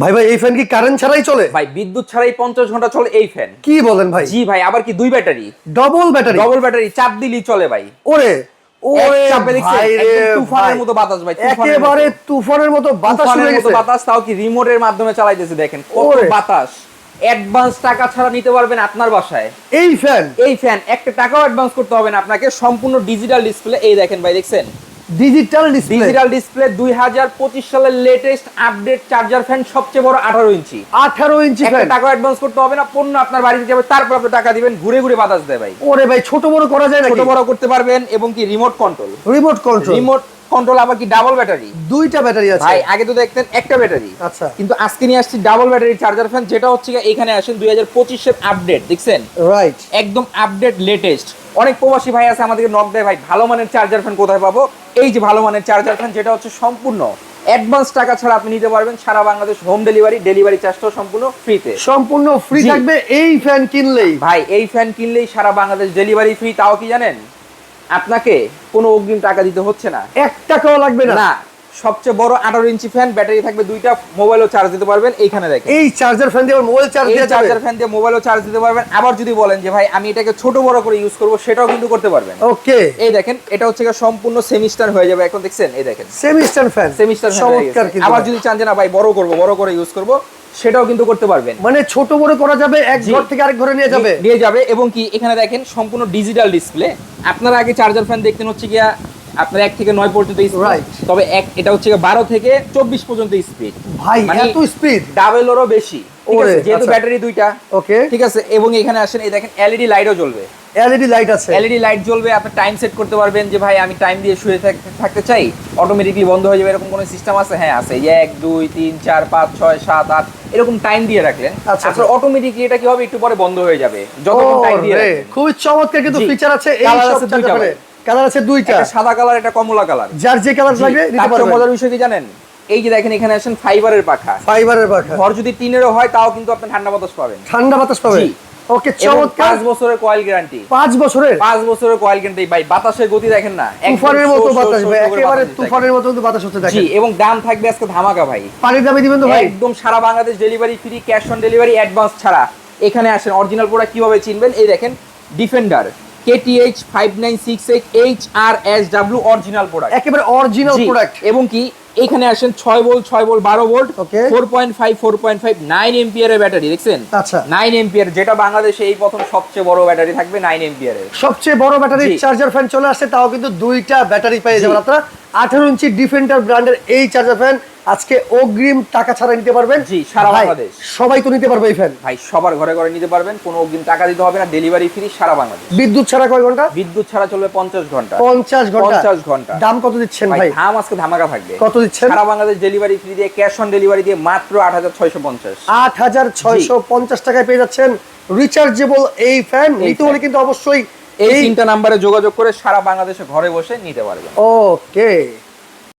ভাই ভাই এই ফ্যান কি কারেন্ট ছাড়াই চলে? ভাই বিদ্যুৎ ছাড়াই পঞ্চাশ ঘণ্টা চলে এই ফ্যান কি বলেন ভাই? জি ভাই আবার কি দুই battery? Double battery double battery চাপ দিলেই চলে ভাই। ওরে তুফানের মতো বাতাস ভাই, একেবারে তুফানের মতো বাতাস মতো বাতাস তাও কি রিমোটের মাধ্যমে চালাইতেছে দেখেন কত বাতাস। অ্যাডভান্স টাকা ছাড়া নিতে পারবেন আপনার বাসায়। এই ফ্যান এই ফ্যান একটা টাকাও অ্যাডভান্স করতে হবে না আপনাকে সম্পূর্ণ ডিজিটাল ডিসপ্লে এই দেখেন ভাই দেখছেন? ডিজিটাল ডিসপ্লে ডিজিটাল ডিসপ্লে দুই হাজার পঁচিশ সালের লেটেস্ট আপডেট চার্জার ফ্যান সবচেয়ে বড় আঠারো ইঞ্চি। 18 ইঞ্চি একটা টাকা অ্যাডভান্স করতে হবে না পণ্য আপনার বাড়িতে যাবে তারপর আপনি টাকা দিবেন ঘুরে ঘুরে বাতাস দেয় ভাই। ওরে ভাই ছোট বড় করা যায় ছোট বড় করতে পারবেন এবং কি remote control remote control remote control আবার কি ডাবল ব্যাটারি দুইটা ব্যাটারি আছে। ভাই আগে তো দেখতেন একটা ব্যাটারি আচ্ছা। কিন্তু আজকে নিয়ে আসছি ডাবল ব্যাটারি চার্জার ফ্যান যেটা হচ্ছে এখানে আসেন দুই হাজার পঁচিশের আপডেট দেখছেন? রাইট একদম আপডেট লেটেস্ট অনেক প্রবাসী ভাই আছে আমাদেরকে নক দেয় ভাই ভালো মানের চার্জার ফ্যান কোথায় পাবো? এই যে ভালো মানের চার্জার ফ্যান যেটা হচ্ছে সম্পূর্ণ অ্যাডভান্স টাকা ছাড়া আপনি নিতে পারবেন সারা বাংলাদেশ হোম ডেলিভারি ডেলিভারি চার্জটাও সম্পূর্ণ ফ্রিতে সম্পূর্ণ ফ্রি। থাকবে এই ফ্যান কিনলেই। ভাই এই ফ্যান কিনলেই সারা বাংলাদেশ ডেলিভারি ফ্রি তাও কি জানেন? আপনাকে কোনো অগ্রিম টাকা দিতে হচ্ছে না। এক টাকাও লাগবে না। সবচেয়ে বড় আঠারো ইঞ্চি ফ্যান ব্যাটারি থাকবে দুইটা মোবাইলও চার্জ দিতে পারবেন এইখানে দেখেন। এই চার্জার ফ্যান দিয়ে মোবাইল চার্জ যাবে? চার্জার ফ্যান দিয়ে মোবাইলও চার্জ দিতে পারবেন। আবার যদি বলেন যে ভাই আমি এটাকে ছোট বড় করে ইউজ করব সেটাও কিন্তু করতে পারবেন। ওকে এই দেখেন এটা হচ্ছে সম্পূর্ণ সেমিস্টার হয়ে যাবে এখন দেখছেন? এই দেখেন। সেমিস্টার ফ্যান সেমিস্টার চমৎকার কিন্তু। আবার যদি চান যে না ভাই বড় করব বড় করে ইউজ করব সেটাও কিন্তু করতে পারবেন। মানে ছোট বড় করা যাবে এক ঘর থেকে আরেক ঘরে নিয়ে যাবে? নিয়ে যাবে এবং কি এখানে দেখেন সম্পূর্ণ ডিজিটাল ডিসপ্লে আপনারা আগে চার্জার ফ্যান দেখতেন হচ্ছে গিয়া আপনার এক থেকে নয় পর্যন্ত স্পিড তবে এক এটা হচ্ছে বারো থেকে চব্বিশ পর্যন্ত স্পিড ভাই মানে এত স্পিড ডাবলেরও বেশি। ঠিক আছে? যেহেতু আচ্ছা। ব্যাটারি দুইটা। ওকে ঠিক আছে? এবং এখানে আসেন এই দেখেন এলইডি লাইটও জ্বলবে। এলইডি লাইট আছে। এলইডি লাইট জ্বলবে আপনি টাইম সেট করতে পারবেন যে ভাই আমি টাইম দিয়ে শুয়ে থাকতে চাই। অটোমেটিকলি বন্ধ হয়ে যাবে। এরকম কোনো সিস্টেম আছে? হ্যাঁ আছে। এক দুই তিন চার পাঁচ ছয় সাত আট এরকম টাইম দিয়ে রাখলেন। আচ্ছা, অটোমেটিকলি এটা কি হবে? একটু পরে বন্ধ হয়ে যাবে। যতক্ষণ টাইম দিয়ে। খুবই চমৎকার কিন্তু ফিচার আছে। এই সব কালার আছে দুইটা। সাদা কালার একটা কমলা কালার যার যে কালার লাগবে নিতে পারবেন। মজার বিষয় কি জানেন? এই যে দেখেন এখানে আসেন ফাইবারের পাখা। ফাইবারের পাখা। ঘর যদি টিনেরও হয় তাও কিন্তু আপনি ঠান্ডা বাতাস পাবেন। ঠান্ডা বাতাস পাবে জি। ওকে চমৎকার। পাঁচ বছরের কয়েল গ্যারান্টি পাঁচ বছরের? পাঁচ বছরের কয়েল গ্যারান্টি ভাই বাতাসের গতি দেখেন না। তুফানের মতো বাতাস ভাই একেবারে তুফানের মতো কিন্তু বাতাস হচ্ছে থাকে। জি এবং দাম থাকবে আজকে ধামাকা ভাই। পানির দামে দিবেন তো ভাই? একদম সারা Bangladesh delivery free cash on delivery advance ছাড়া। এখানে আসেন অরিজিনাল প্রোডাক্ট কীভাবে চিনবেন? এই দেখেন defender KTH five nine six eight H R S W original product একেবারে অরিজিনাল প্রোডাক্ট এবং কি এখানে আসেন ছয় ভোল্ট ছয় ভোল্ট বারো volt. Four point five four point five nine এমপিয়ারের battery দেখছেন আচ্ছা। নাইন এমপিয়ার যেটা বাংলাদেশে এই প্রথম সবচেয়ে বড় ব্যাটারি থাকবে নাইন এমপিয়ারের সবচেয়ে বড় ব্যাটারির জি। চার্জার ফ্যান চলে আসছে তাও কিন্তু দুইটা ব্যাটারি পেয়ে। যাবেন আপনারা আঠারো ইঞ্চি ডিফেন্ডার ব্র্যান্ডের এই চার্জার ফ্যান আজকে অগ্রিম টাকা ছাড়া নিতে পারবেন। জি, সারা বাংলাদেশ। সবাই তো নিতে পারবে এই ফ্যান ভাই সবার ঘরে ঘরে নিতে পারবেন কোনো অগ্রিম টাকা দিতে হবে না ডেলিভারি ফ্রি সারা বাংলাদেশ। বিদ্যুৎ ছাড়া কয় ঘণ্টা? বিদ্যুৎ ছাড়া চলবে পঞ্চাশ ঘণ্টা। পঞ্চাশ ঘণ্টা। পঞ্চাশ ঘণ্টা। দাম কত দিচ্ছেন ভাই ধাম আজকে ধামাকা থাকবে। কত দিচ্ছেন? সারা বাংলাদেশ ডেলিভারি ফ্রি দিয়ে ক্যাশ অন ডেলিভারি দিয়ে মাত্র আট হাজার ছয়শো পঞ্চাশ। আট হাজার ছয়শো পঞ্চাশ টাকায় পেয়ে যাচ্ছেন রিচার্জেবল এই ফ্যান নিতে হলে কিন্তু অবশ্যই এই এই তিনটা নাম্বারে যোগাযোগ করে সারা বাংলাদেশে ঘরে বসে নিতে পারবেন। ওকে